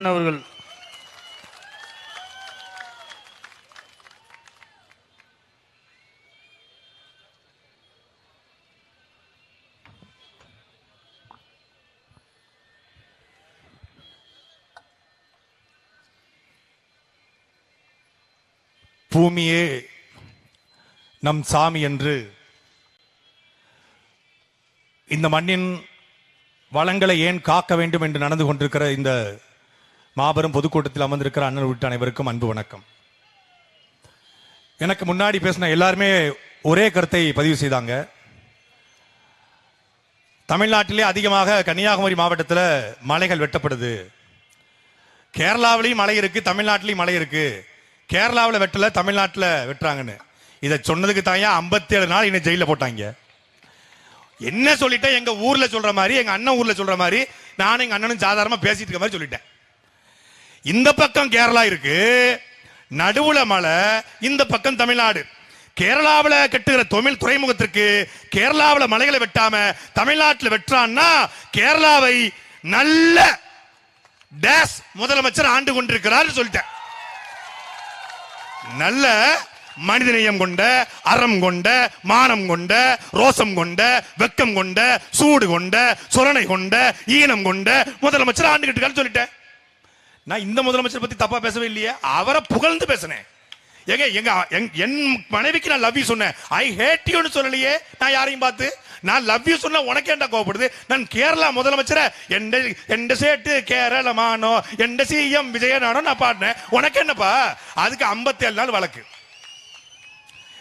அவர்கள். பூமியே நம் சாமி என்று இந்த மண்ணின் வளங்களை ஏன் காக்க வேண்டும் என்று நடந்து கொண்டிருக்கிற இந்த மாபெரும் பொதுக்கூட்டத்தில் அமர்ந்திருக்கிற அண்ணன் உள்ளிட்ட அனைவருக்கும் அன்பு வணக்கம். எனக்கு முன்னாடி பேசின எல்லாருமே ஒரே கருத்தை பதிவு செய்தாங்க. தமிழ்நாட்டிலே அதிகமாக கன்னியாகுமரி மாவட்டத்தில் மலைகள் வெட்டப்படுது. கேரளாவிலையும் மலை இருக்கு தமிழ்நாட்டிலையும் மலை இருக்கு. கேரளாவில் வெட்டல தமிழ்நாட்டில் வெட்டுறாங்கன்னு. இதை சொன்னதுக்கு தாயா ஐம்பத்தி ஏழு நாள் இன்னும் ஜெயிலில் போட்டாங்க? என்ன சொல்லிட்டேன்? எங்க ஊர்ல சொல்ற மாதிரி எங்க அண்ணன் ஊர்ல சொல்ற மாதிரி நானும் எங்க அண்ணனும் சாதாரணமா பேசிட்டு இருக்க மாதிரி சொல்லிட்டேன். இந்த பக்கம் கேரளா இருக்கு நடுவுல மலை இந்த பக்கம் தமிழ்நாடு. கேரளாவில் கட்டுகிற தொழில் துறைமுகத்திற்கு கேரளாவில் மலைகளை வெட்டாம தமிழ்நாட்டில் வெட்டுறான்னா கேரளாவை நல்ல டேஸ் முதலமைச்சர் ஆண்டு கொண்டிருக்கிறார் சொல்லிட்டேன். நல்ல மனிதநேயம் கொண்ட அறம் கொண்ட மானம் கொண்ட ரோசம் கொண்ட வெக்கம் கொண்ட சூடு கொண்ட சுரணை கொண்ட ஈனம் கொண்ட முதலமைச்சர் ஆண்டுகிட்டு இருக்காருன்னு சொல்லிட்டேன். நான் இந்த முதலமைச்சர் பத்தி தப்பா பேசவே இல்லையே. அவரை புகழ்ந்து பேசினேன். ஏங்க எங்க எங்- என் மனைவிக்கு நான் லவ் யூ சொன்னேன். ஐ ஹேட் யூன்னு சொல்லலையே நான் யாரையும் பார்த்து. நான் லவ் யூ சொன்னா உனக்கு என்ன கோவப்படுது? நான் கேரளா முதலமைச்சரை எந்த எந்த சேட்டு கேரளமானோ எந்த சிஎம் விஜயனானோ நான் பாடினேன். உனக்கு என்னப்பா? அதுக்கு 57 நாள் வழக்கு.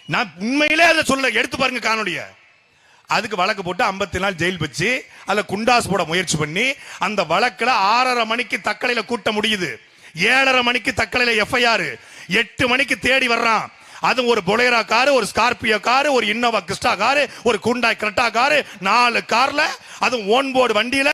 நான் உண்மையிலே அதை சொல்ல எடுத்து பாருங்க காணொலிய அதுக்கு வழக்கு போட்டு 50 நாள் ஜெயில் வச்சு அதுல குண்டாஸ் போட முயற்சி பண்ணி அந்த வழக்குல ஆறரை மணிக்கு தக்கலையில கூட்ட முடியுது. ஏழரை மணிக்கு தக்கலையில எஃப்ஐஆர் எட்டு மணிக்கு தேடி வர்றான். அது ஒரு பொலேரா காரு ஒரு ஸ்கார்பியோ காரு ஒரு இன்னோவா கிறிஸ்டா காரு ஒரு குண்டாய் கிரட்டா காரு நாலு கார்ல அதுவும் ஓன் போர்டு வண்டியில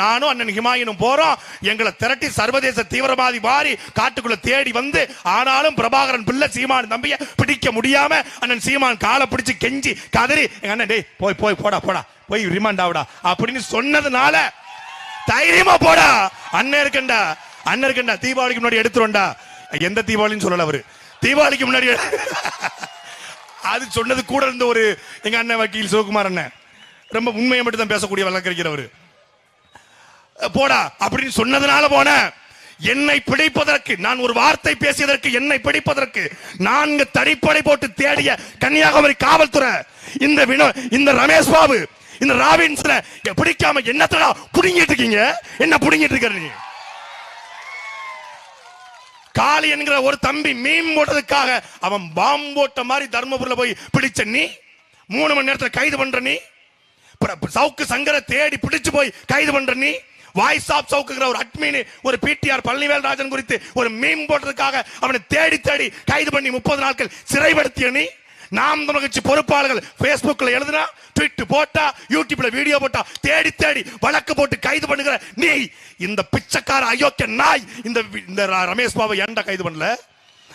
நானும் அண்ணன் ஹிமாயினும் போறோம். எங்களை திரட்டி சர்வதேச தீவிரவாதி மாறி காட்டுக்குள்ள தேடி வந்து ஆனாலும் பிரபாகரன் பிள்ளை சீமான் தம்பிய பிடிக்க முடியாம அண்ணன் சீமான் காலை பிடிச்சு கெஞ்சி கதறி எங்க அண்ணன் டேய் போய் போய் போடா போடா போய் ரிமாண்ட் ஆகுடா அப்படின்னு சொன்னதுனால தைரியமா போடா. அண்ணன் இருக்கண்டா அண்ணன் இருக்கண்டா தீபாவளிக்கு முன்னாடி எடுத்துருண்டா எந்த தீபாவளின்னு சொல்லல அவரு. தீபாவளிக்கு முன்னாடி அது சொன்னது கூட இருந்த ஒரு எங்க அண்ணன் வக்கீல் சிவகுமார் அண்ணன். ரொம்ப உண்மையை மட்டும் தான் பேசக்கூடிய வழக்கறிஞர் போடா அப்படின்னு சொன்னதுனால போன என்னை பிடிப்பதற்கு நான் ஒரு வார்த்தை பேசியதற்கு என்னை பிடிப்பதற்கு நான்கு தடிப்படை போட்டு தேடிய கன்னியாகுமரி காவல்துறை இந்த வினோ இந்த ரமேஷ் பாபு இந்த ராபின்ஸ்ல பிடிக்காம என்னத்தடா புடுங்கிட்டு இருக்கீங்க? என்ன புடுங்கிட்டு இருக்கிறீங்க நீ? காளி என்கிற ஒரு தம்பி மீன் போட்டதுக்காக அவன் பாம்பு போட்ட மாதிரி தர்மபுரியில் போய் பிடிச்ச நீ மூணு மணி நேரத்தில் கைது பண்ற நீ சவுக்கு சங்கரை தேடி பிடிச்சு போய் கைது பண்ற நீ வாய்ஸ் ஆஃப் சவுக்குங்கிற ஒரு அட்மின் ஒரு பிடிஆர் பழனிவேல் ராஜன் குறித்து ஒரு மீன் போட்டதுக்காக அவனை தேடி தேடி கைது பண்ணி முப்பது நாட்கள் சிறைப்படுத்திய நீ நாம் தமிழ் கட்சி பொறுப்பாளர்கள் ஃபேஸ்புக்கில் எழுதுனா ட்விட் போட்டா யூடியூப்ல வீடியோ போட்டா தேடி தேடி வழக்கு போட்டு கைது பண்ணுகிற நீ இந்த பிச்சைக்கார அயோக்கிய நாய் இந்த வி- இந்த ரமேஷ் பாபு ஏன்டா கைது பண்ணல?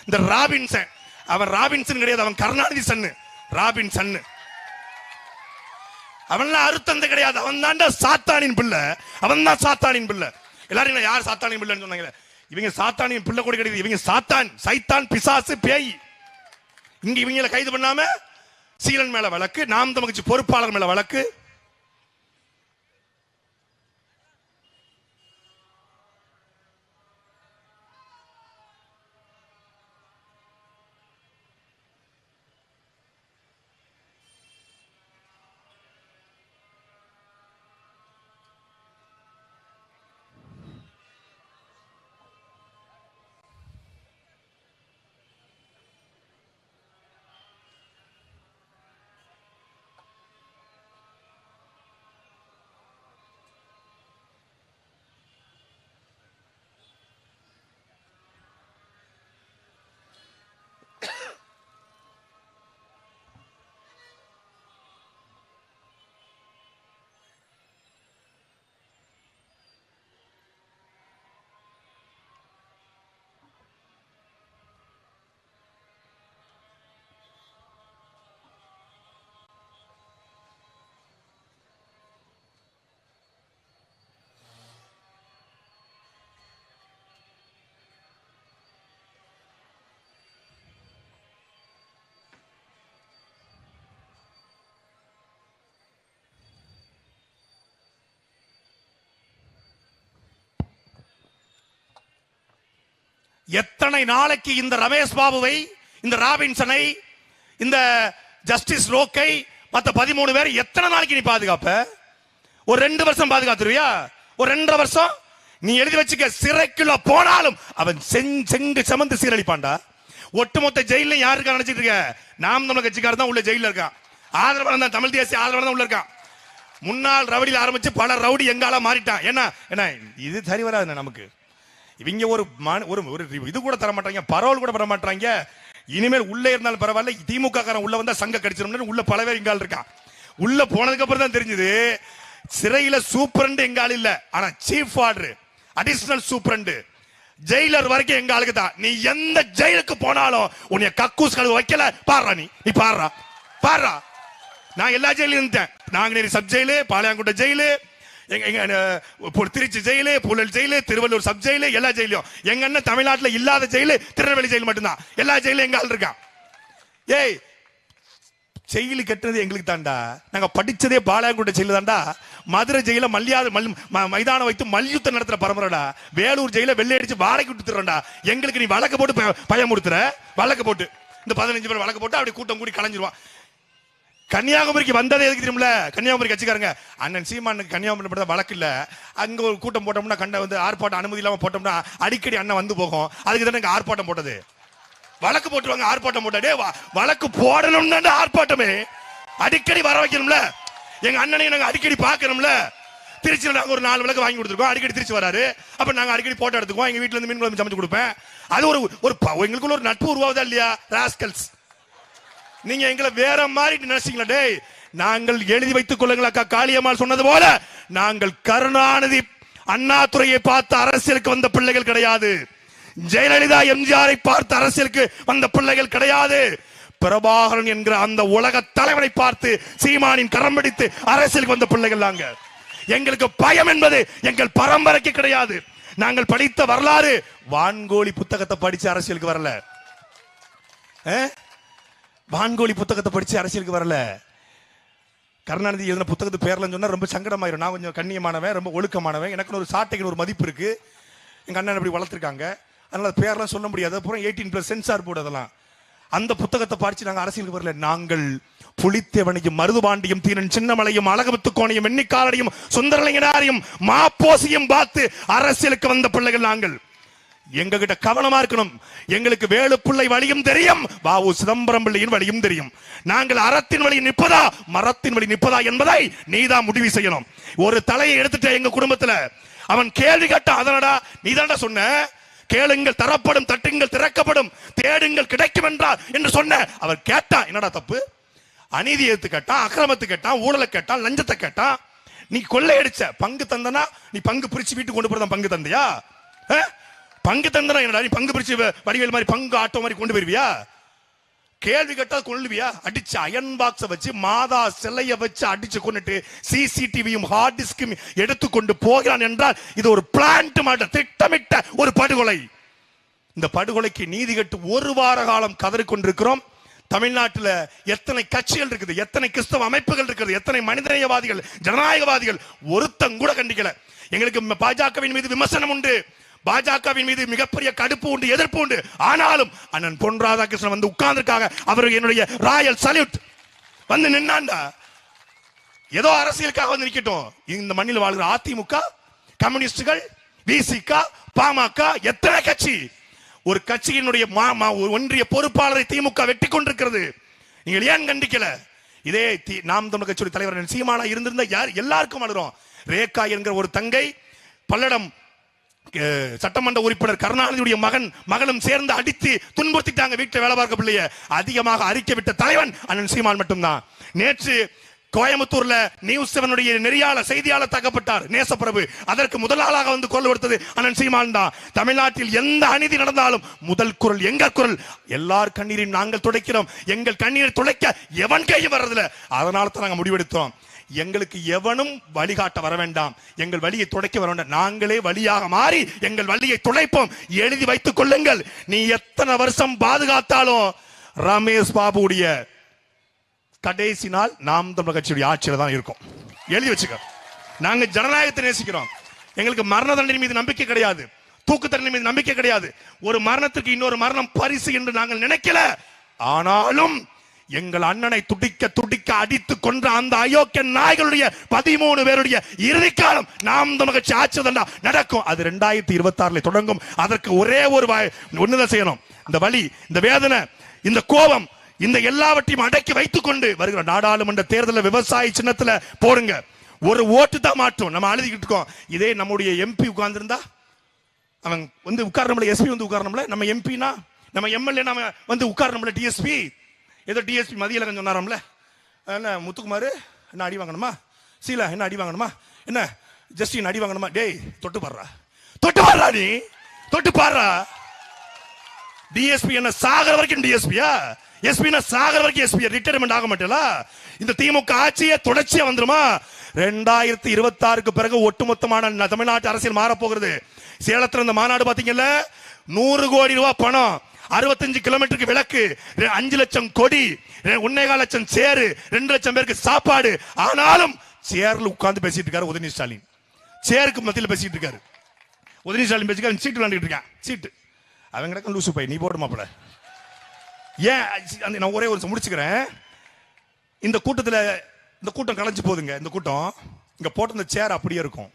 இந்த ராபின்சன் அவன் ராபின்சன் கிடையாது அவன் கருணாநிதி சன்னு. ராபின் சன்னு. அவன்லாம் அறுத்தந்து கிடையாது அவன் தாண்டா சாத்தானின் பிள்ளை. அவன் தான் சாத்தானின் பிள்ளை. எல்லாரும் யார் சாத்தானின் பிள்ளைன்னு சொன்னாங்க இவங்க சாத்தானின் பிள்ளை கூட கிடையாது இவங்க சாத்தான் சைத்தான் பிசாசு பேய். இங்க இவங்களை கைது பண்ணாம சீலன் மேல வழக்கு நாம் தமிழ்ச்சி பொறுப்பாளர் மேல வழக்கு. எத்தனை நாளைக்கு இந்த ரமேஷ் பாபுவை இந்த ராபின்சனை இந்த ஜஸ்டிஸ் ரோக்கை மற்ற பதிமூணு பேர் எத்தனை நாளைக்கு நீ பாதுகாப்ப? ஒரு ரெண்டு வருஷம் பாதுகாத்துருவியா? ஒரு ரெண்டரை வருஷம்? நீ எழுதி வச்சுக்க சிறைக்குள்ள போனாலும் அவன் செங் செங்கு சமந்து சீரழிப்பான்டா. ஒட்டுமொத்த ஜெயில யாருக்கா நினைச்சிட்டு இருக்க? நாம் தமிழ் கட்சிக்காரர் தான் உள்ள ஜெயில இருக்கான். ஆதரவாளன் தான் தமிழ் தேசிய ஆதரவாளன் தான் உள்ள இருக்கான். முன்னாள் ரவுடியில் ஆரம்பிச்சு பல ரவுடி எங்கால மாறிட்டான். என்ன என்ன இது சரி வராது நமக்கு. இவங்க ஒரு ஒரு ஒரு இது கூட தர மாட்டாங்க பரவல் கூட பெற மாட்டாங்க இனிமேல் உள்ளே இருந்தாலும் பரவாயில்ல திமுக காரன் உள்ள வந்தா சங்க கடிச்சிடும் உள்ள பல பேர் இங்கால் இருக்கான் உள்ள போனதுக்கு அப்புறம் தான் தெரிஞ்சது சிறையில சூப்பரண்டு எங்க ஆள் இல்ல. ஆனா chief warder additional superintendent. Jailer வரைக்கும் எங்க ஆளுக்கு தான். நீ எந்த ஜெயிலுக்கு போனாலும் உன்னைய கக்கூஸ் கழுவு வைக்கல. பாடுறா நீ. நீ பாடுறா. பாடுறா. நான் எல்லா ஜெயிலும் இருந்தேன் Nanguneri sub jail Palayamkottai jail எங்க எங்க பு- Tiruchi jail Puzhal jail Tiruvallur sub jail எல்லா ஜெயிலையும். எங்க அண்ணன் தமிழ்நாட்டில் இல்லாத ஜெயிலு திருநெல்வேலி ஜெயில் மட்டும்தான். எல்லா ஜெயிலும் எங்க ஆள் இருக்கான்? ஏய் ஜெயிலு கட்டுறது எங்களுக்கு தாண்டா நாங்க படிச்சதே பாளையங்குட்ட ஜெயிலு தாண்டா மதுரை ஜெயில மல்லியாது மல் ம- மைதானம் வைத்து மல்யுத்தம் நடத்துற பரம்பரைடா. வேலூர் ஜெயில வெள்ளை அடிச்சு வாடகை விட்டுறா எங்களுக்கு நீ வழக்கு போட்டு ப- பயமுறுத்துற வழக்கு போட்டு. இந்த பதினஞ்சு பேர் வழக்கு போட்டு அப்படி கூட்டம் கூடி கலைஞ்சிருவான். கன்னியாகுமரிக்கு வந்ததே எதுக்கு தெரியுமில்ல? கன்னியாகுமரி கட்சிக்காரங்க. அண்ணன் சீமானுக்கு கன்னியாகுமரி மட்டும் வழக்கு இல்ல. அங்க ஒரு கூட்டம் போட்டோம்னா கண்ட வந்து ஆர்ப்பாட்டம் அனுமதி இல்லாம போட்டோம்னா அடிக்கடி அண்ணன் வந்து போகும். அதுக்கு தானே இங்க ஆர்ப்பாட்டம் போட்டது. வழக்கு போட்டுருவாங்க ஆர்ப்பாட்டம் போட்டாடே வழக்கு போடணும்னு ஆர்ப்பாட்டமே. அடிக்கடி வர வைக்கணும்ல. எங்க அண்ணனையும் நாங்க அடிக்கடி பார்க்கணும்ல. திருச்சியில் நாங்க ஒரு நாலு விளக்கு வாங்கி கொடுத்துருக்கோம். அடிக்கடி திருச்சி வராரு. அப்ப நாங்க அடிக்கடி போட்டோ எடுத்துக்குவோம். எங்க வீட்ல இருந்து மீன் குழம்பு சமைச்சு கொடுப்பேன். அது ஒரு ஒரு ப- எங்களுக்குள்ள ஒரு நட்பு உருவாகுதா இல்லையா? ராஸ்கல்ஸ். நீங்க எங்களை வேற மாதிரி நினைச்சீங்களா? டேய் நாங்கள் எழுதி வைத்துக் கொள்ளுங்கள் அக்கா. காளியம்மாள் சொன்னது போல நாங்கள் கருணாநிதி அண்ணாதுரையை பார்த்து அரசியலுக்கு வந்த பிள்ளைகள் கிடையாது. ஜெயலலிதா எம்ஜிஆரை பார்த்து அரசியலுக்கு வந்த பிள்ளைகள் கிடையாது. பிரபாகரன் என்கிற அந்த உலக தலைவனை பார்த்து சீமானின் கரம் பிடித்து அரசியலுக்கு வந்த பிள்ளைகள் நாங்க எங்களுக்கு பயம் என்பது எங்கள் பரம்பரைக்கு கிடையாது. நாங்கள் படித்த வரலாறு வான்கோழி புத்தகத்தை படிச்சு அரசியலுக்கு வரல. அஹ்? வான்கோழி புத்தகத்தை படிச்சு அரசியலுக்கு வரல. கருணாநிதி எழுதின புத்தகத்து பேர்லன்னு சொன்னால் ரொம்ப சங்கடமாயிரும். நான் கொஞ்சம் கண்ணியமானவன் ரொம்ப ஒழுக்கமானவன். எனக்கு ஒரு சாட்டைக்கு ஒரு மதிப்பு இருக்கு. எங்கள் அண்ணன் அப்படி வளர்த்துருக்காங்க. அதனால பேரெலாம் சொல்ல முடியாது. அப்புறம் எயிட்டீன் ப்ளஸ் சென்சார் போர்டு அதெல்லாம். அந்த புத்தகத்தை படித்து நாங்கள் அரசியலுக்கு வரல. நாங்கள் புலித்தேவனையும் மருதுபாண்டியும் தீனன் சின்னமலையும் அழகபத்து கோணையும் எண்ணிக்காரனையும் சுந்தரலிங்கனாரையும் மாப்போசியும் பார்த்து அரசியலுக்கு வந்த பிள்ளைகள் நாங்கள். எங்ககிட்ட கவனமா இருக்கணும். எங்களுக்கு வேலுப்பிள்ளை வழியும் தெரியும். வாவு சிதம்பரம் பிள்ளையின் வழியும் தெரியும். நாங்கள் அறத்தின் வழி நிற்பதா மரத்தின் வழி நிற்பதா என்பதை நீதான் முடிவு செய்யணும். ஒரு தலையை எடுத்துட்ட எங்க குடும்பத்துல. அவன் கேள்வி கேட்டா அதனடா நீதான்டா சொன்ன? கேளுங்கள் தரப்படும் தட்டுங்கள் திறக்கப்படும் தேடுங்கள் கிடைக்கும் என்றார் என்று சொன்ன. அவர் கேட்டா என்னடா தப்பு? அநீதி எடுத்து கேட்டான் அக்கிரமத்து கேட்டான் ஊழலை கேட்டான் லஞ்சத்தை கேட்டான் நீ கொள்ளையடிச்ச பங்கு தந்தனா நீ பங்கு பிரிச்சு வீட்டுக்கு கொண்டு போறதான் பங்கு தந்தையா? பங்கு தந்தனா என்னடா நீ பங்கு பிரிச்சு வடிவேல் மாதிரி பங்கு ஆட்டோ மாதிரி கொண்டு போயிருவியா? கேள்வி கேட்டா கொள்ளுவியா? அடிச்சு அயன் பாக்ஸ வச்சு மாதா சிலைய வச்சு அடிச்சு கொண்டுட்டு சிசிடிவியும் ஹார்ட் டிஸ்கும் எடுத்துக்கொண்டு போகிறான் என்றால் இது ஒரு பிளான்ட் மாட்ட திட்டமிட்ட ஒரு படுகொலை. இந்த படுகொலைக்கு நீதி கட்டு ஒரு வார காலம் கதறி கொண்டிருக்கிறோம் எத்தனை கட்சிகள் இருக்குது எத்தனை கிறிஸ்தவ அமைப்புகள் இருக்குது எத்தனை மனிதநேயவாதிகள் ஜனநாயகவாதிகள் ஒருத்தங்கூட கண்டிக்கல. எங்களுக்கு பாஜகவின் மீது விமர்சனம் உண்டு. பாஜகவின் மீது மிகப்பெரிய கடுப்பு உண்டு எதிர்ப்பு உண்டு. ஆனாலும் அண்ணன் பொன் ராதாகிருஷ்ணன் வந்து உட்கார்ந்துருக்காங்க. அவர் என்னுடைய ராயல் சல்யூட். வந்து நின்னாண்டா? ஏதோ அரசியலுக்காக வந்து நிற்கட்டும் இந்த மண்ணில் வாழ்கிற அதிமுக கம்யூனிஸ்டுகள் விசிக பாமக எத்தனை கட்சி? ஒரு கட்சியினுடைய மா- மா- ஒன்றிய பொறுப்பாளரை திமுக வெட்டி கொண்டிருக்கிறது. நீங்கள் ஏன் கண்டிக்கல? இதே தி- நாம் தமிழ் கட்சியுடைய தலைவர் சீமானா இருந்திருந்தா யார் எல்லாருக்கும் அழுறோம். ரேகா என்கிற ஒரு தங்கை பல்லடம் சட்டமன்ற உறுப்பினர் கருணாநிதியுடைய மகன் மகளும் சேர்ந்து அடித்து துன்புறுத்திட்டாங்க வீட்டை வேலை பார்க்க பிள்ளைய. அதிகமாக அறிக்கை விட்ட தலைவன் அண்ணன் சீமான் மட்டும்தான். நேற்று கோயம்புத்தூர்ல நியூஸ் செவனுடைய நெறியாளர் செய்தியாளர் தாக்கப்பட்டார். நேசப்பிரபு. அதற்கு முதல் ஆளாக வந்து குரல் கொடுத்தது அண்ணன் சீமான் தான். தமிழ்நாட்டில் எந்த அநீதி நடந்தாலும் முதல் குரல் எங்க குரல்? எல்லார் கண்ணீரையும் நாங்கள் துடைக்கிறோம். எங்கள் கண்ணீரை துடைக்க எவன் கையும் வர்றதில்ல. அதனால தான் நாங்கள் முடிவெடுத்தோம். எங்களுக்கு எவனும் வழிகாட்ட வர வேண்டாம். எங்கள் வழியை துடைக்க வர வேண்டாம். நாங்களே வழியாக மாறி எங்கள் வழியை துடைப்போம். எழுதி வைத்துக் கொள்ளுங்கள். நீ எத்தனை வருஷம் பாதுகாத்தாலும் ரமேஷ் பாபுடைய கடைசி நாள் நாம் தமிழர் கட்சியுடைய ஆட்சியில் தான் இருக்கும். எழுதி வச்சுக்க. நாங்க ஜனநாயகத்தை நேசிக்கிறோம். எங்களுக்கு மரண தண்டனை மீது நம்பிக்கை கிடையாது. தூக்கு தண்டனை மீது நம்பிக்கை கிடையாது. ஒரு மரணத்துக்கு இன்னொரு மரணம் பரிசு என்று நாங்கள் நினைக்கல. ஆனாலும் எங்கள் அண்ணனை துடிக்க துடிக்க அடித்து கொன்ற அந்த அயோக்கிய நாய்களுடைய பதிமூணு பேருடைய இறுதி காலம் நாம் தமிழ் ஆட்சி தண்டா நடக்கும். அது ரெண்டாயிரத்தி இருபத்தி ஆறுல தொடங்கும். அதற்கு ஒரே ஒரு ஒண்ணுதான் செய்யணும். இந்த வழி இந்த வேதனை இந்த கோபம் இந்த எல்லாவற்றையும் அடக்கி வைத்துக் கொண்டு வருகிற நாடாளுமன்ற தேர்தலில் விவசாய சின்னத்துல போடுங்க. ஒரு ஓட்டு தான் மாற்றும். நம்ம அழுதிக்கிட்டு இருக்கோம். இதே நம்முடைய எம்பி உட்கார்ந்துருந்தா அவன் வந்து உட்காரணும்ல எஸ்பி வந்து உட்காரணும்ல? நம்ம எம்பினா நம்ம எம்எல்ஏ நம்ம வந்து உட்காரணும்ல டிஎஸ்பி ஏதோ டிஎஸ்பி மதியலகன் சொன்னாராம்ல. என்ன முத்துக்குமார் என்ன அடி வாங்கணுமா? சீலா என்ன அடி வாங்கணுமா? என்ன ஜஸ்டின் அடி வாங்கணுமா? டேய் தொட்டு பாடுறா தொட்டு பாடுறா நீ. தொட்டு பாடுறா டிஎஸ்பி என்ன சாகர வரைக்கும் டிஎஸ்பியா எஸ்பினா சாகர வரைக்கும் எஸ்பி ரிட்டையர்மெண்ட் ஆக மாட்டேல? இந்த திமுக ஆட்சியே தொடர்ச்சியா வந்துருமா? ரெண்டாயிரத்தி இருபத்தி ஆறுக்கு பிறகு ஒட்டுமொத்தமான தமிழ்நாட்டு அரசியல் மாறப் போகிறது இந்த மாநாடு பாத்தீங்கல்ல? நூறு கோடி ரூபாய் பணம். அறுபத்தஞ்சு கிலோமீட்டருக்கு விளக்கு. அஞ்சு லட்சம் கொடி. ரெ- ஒன்னேகால் லட்சம் சேரு. ரெண்டு லட்சம் பேருக்கு சாப்பாடு. ஆனாலும் சேர்ல உட்கார்ந்து பேசிட்டு இருக்காரு உதயநிதி ஸ்டாலின். சேருக்கு மத்தியில் பேசிட்டு இருக்காரு. உதயநிதி ஸ்டாலின் பேசிக்க சீட்டு விளையாண்டுட்டு இருக்கான் சீட்டு. அவன் கிடக்கும் லூசு பை நீ போடு மாப்பிள. ஏன் அந்த- நான் ஒரே ஒரு முடிச்சுக்கிறேன். இந்த கூட்டத்தில் இந்த கூட்டம் கலைஞ்சு போகுதுங்க இந்த கூட்டம். இங்கே போட்டிருந்த இந்த சேர் அப்படியே இருக்கும்.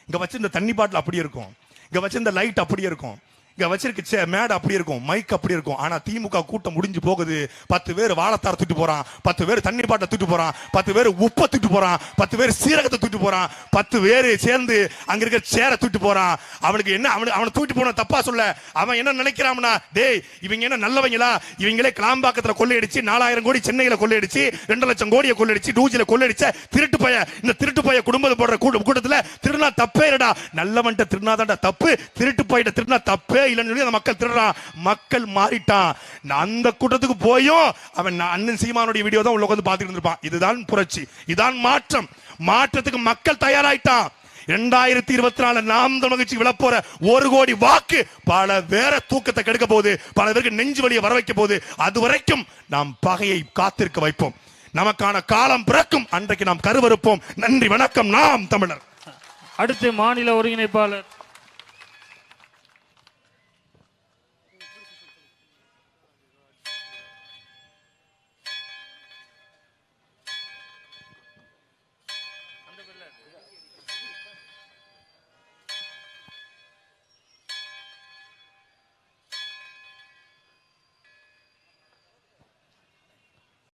இங்கே வச்சு இந்த தண்ணி பாட்டில் அப்படியே இருக்கும். இங்கே வச்சு இந்த லைட் அப்படியே இருக்கும். இங்க வச்சிருக்க சே மேடை அப்படி இருக்கும் மைக் அப்படி இருக்கும். ஆனா திமுக கூட்டம் முடிஞ்சு போகுது. பத்து பேர் வாழத்தார தூட்டு போறான். பத்து பேர் தண்ணி பாட்டை தூட்டு போறான். பத்து பேர் உப்பை தூட்டு போறான். பத்து பேர் சீரகத்தை தூட்டு போறான். பத்து பேர் சேர்ந்து அங்க இருக்க சேரை தூட்டு போறான். அவனுக்கு என்ன அவனுக்கு அவனை தூக்கிட்டு போன தப்பா சொல்ல. அவன் என்ன நினைக்கிறான்னா டேய் இவங்க என்ன நல்லவங்களா? இவங்களே கிளாம்பாக்கத்துல கொள்ளையடிச்சு நாலாயிரம் கோடி சென்னையில கொள்ளையடிச்சு ரெண்டு லட்சம் கோடியை கொள்ளையடிச்சு டூஜில கொள்ளையடிச்ச திருட்டு பைய இந்த திருட்டு பைய குடும்பத்தை போடுற கூட்டத்துல திருநா தப்பே இல்லடா. நல்லவன்ட்ட திருநாதாண்டா தப்பு. திருட்டு போயிட்ட திருநா தப்பே இல்லைன்னு சொல்லி அந்த மக்கள் திருடுறான் மக்கள் மாறிட்டான். அந்த கூட்டத்துக்கு போயும் அவன் அண்ணன் சீமானுடைய வீடியோ தான் உள்ள உட்காந்து பார்த்துட்டு இருந்திருப்பான். இதுதான் புரட்சி. இதான் மாற்றம். மாற்றத்துக்கு மக்கள் தயாராயிட்டான். இரண்டாயிரத்தி இருபத்தி நாலு நாம் மகிழ்ச்சி விழப்போற ஒரு கோடி வாக்கு பல வேற தூக்கத்தை கெடுக்க போகுது. பல பேருக்கு நெஞ்சு வலியை வர வைக்க போகுது. அது வரைக்கும் நாம் பகையை காத்திருக்க வைப்போம். நமக்கான காலம் பிறக்கும். அன்றைக்கு நாம் கருவறுப்போம். நன்றி வணக்கம். நாம் தமிழர். அடுத்து மாநில ஒருங்கிணைப்பாளர்.